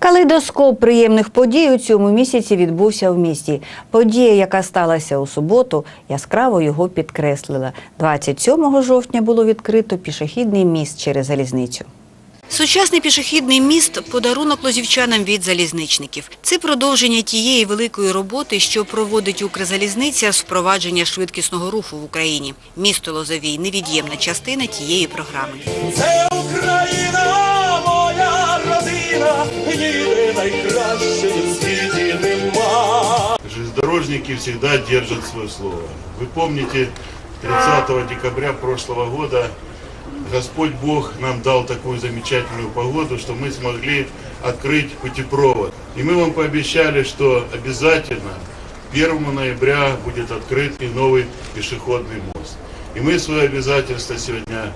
Калейдоскоп приємних подій у цьому місяці відбувся в місті. Подія, яка сталася у суботу, яскраво його підкреслила. 27 жовтня було відкрито пішохідний міст через залізницю. Сучасний пішохідний міст – подарунок лозівчанам від залізничників. Це продовження тієї великої роботи, що проводить Укрзалізниця з впровадження швидкісного руху в Україні. Місто Лозовій – невід'ємна частина тієї програми. Це Україна, Железнодорожники всегда держат свое слово. Вы помните, 30 декабря прошлого года Господь Бог нам дал такую замечательную погоду, что мы смогли открыть путепровод. И мы вам пообещали, что обязательно 1 ноября будет открыт и новый пешеходный мост. И мы свое обязательство сегодня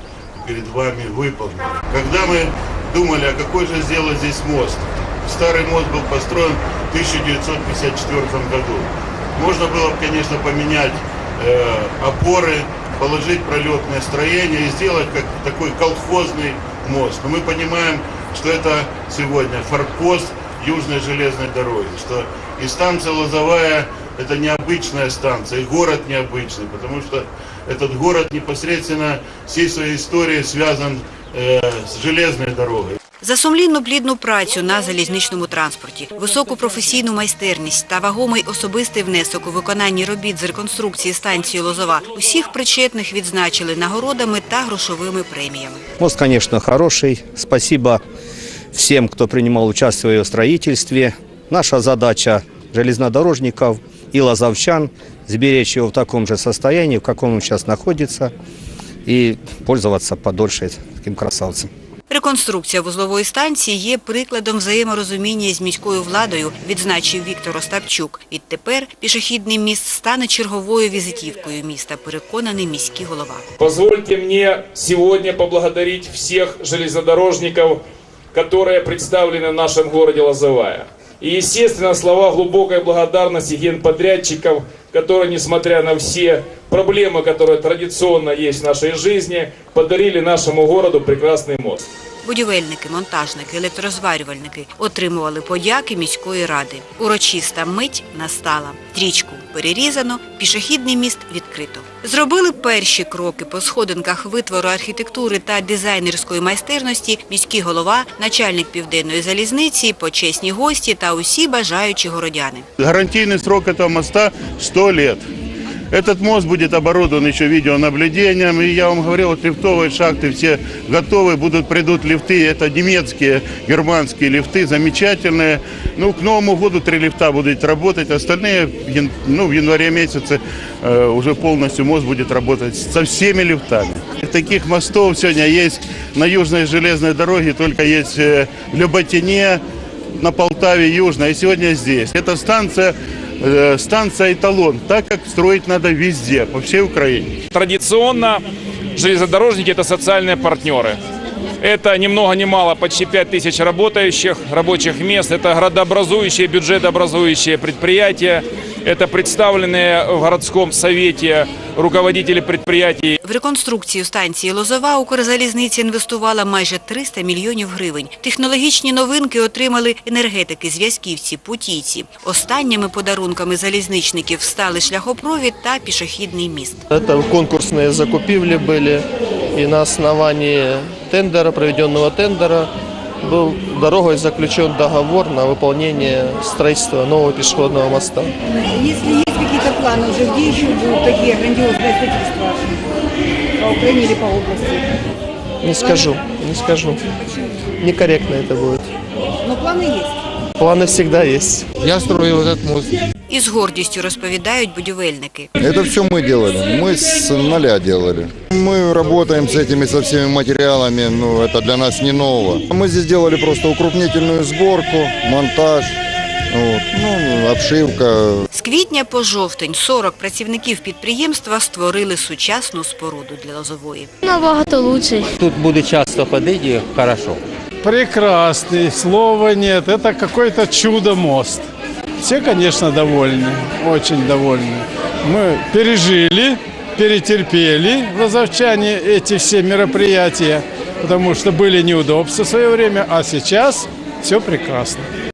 перед вами выполнили. Когда мы думали, а какой же сделать здесь мост, старый мост был построен в 1954 году. Можно было, бы, конечно, поменять э, опоры, положить пролетное строение и сделать как такой колхозный мост. Но мы понимаем, что это сегодня форпост Южной железной дороги, что и станция Лозовая это необычная станция, и город необычный, потому что этот город непосредственно всей своей историей связан э, с железной дорогой. За сумлінну плідну працю на залізничному транспорті, високу професійну майстерність та вагомий особистий внесок у виконанні робіт з реконструкції станції Лозова усіх причетних відзначили нагородами та грошовими преміями. Мост, конечно, хороший. Спасибо всем, кто принимал участие в его строительстве. Наша задача железнодорожников и лазовчан сберечь его в таком же состоянии, в каком он сейчас находится, и пользоваться подольше таким красавцем. Реконструкція вузлової станції є прикладом взаєморозуміння з міською владою, відзначив Віктор Остапчук. Відтепер пішохідний міст стане черговою візитівкою міста, переконаний міський голова. Позвольте мені сьогодні поблагодарити всіх железнодорожників, которые представлені в нашому місті Лозовая. И, естественно, слова глубокой благодарности генподрядчиков, которые, несмотря на все проблемы, которые традиционно есть в нашей жизни, подарили нашему городу прекрасный мост. Будівельники, монтажники, електрозварювальники отримували подяки міської ради. Урочиста мить настала. Стрічку перерізано, пішохідний міст відкрито. Зробили перші кроки по сходинках витвору архітектури та дизайнерської майстерності міський голова, начальник південної залізниці, почесні гості та усі бажаючі городяни. Гарантийный срок этого моста 100 лет. Этот мост будет оборудован еще видеонаблюдением. И я вам говорил, вот лифтовые шахты все готовы, будут, придут лифты. Это немецкие, германские лифты, замечательные. Ну, к Новому году три лифта будут работать. Остальные, ну, в январе месяце э, уже полностью мост будет работать со всеми лифтами. Таких мостов сегодня есть на южной железной дороге, только есть э, в Люботине, на Полтаве Южной, и сегодня здесь. Это станция, станция эталон, так как строить надо везде, по всей Украине. Традиционно железнодорожники – это социальные партнеры. Это ни много ни мало почти 5 тысяч работающих, рабочих мест. Это градообразующие, бюджетообразующие предприятия. Это представленные в городском совете руководители предприятий. В реконструкцію станції Лозова Укрзалізниця інвестувала майже 300 мільйонів гривень. Технологічні новинки отримали енергетики, зв'язківці, путійці. Останніми подарунками залізничників стали шляхопровід та пішохідний міст. Это конкурсные закупивли были, и на основании тендера, проведенного тендера, был дорогой заключен договор на выполнение строительства нового пешеходного моста. Если есть какие-то планы уже, где еще будут такие грандиозные строительства по Украине или по области? Не скажу, не скажу. Некорректно это будет. Но планы есть. Планы всегда есть. Я строил этот мост. І з гордістю розповідають будівельники. Это все мы делали. Мы с нуля делали. Мы работаем с этими, со всеми материалами. Ну, это для нас не ново. Мы здесь делали просто укрупнительную сборку, монтаж, вот, ну, обшивка, З квітня по жовтень 40 працівників підприємства створили сучасну споруду для Лозової. Набагато лучший. Тут буде часто ходити і хорошо. Прекрасный, слова нет, это какой-то чудо-мост. Все, конечно, довольны, очень довольны. Мы пережили, перетерпели, лазовчане, эти все мероприятия, потому что были неудобства в свое время, а сейчас Все прекрасно.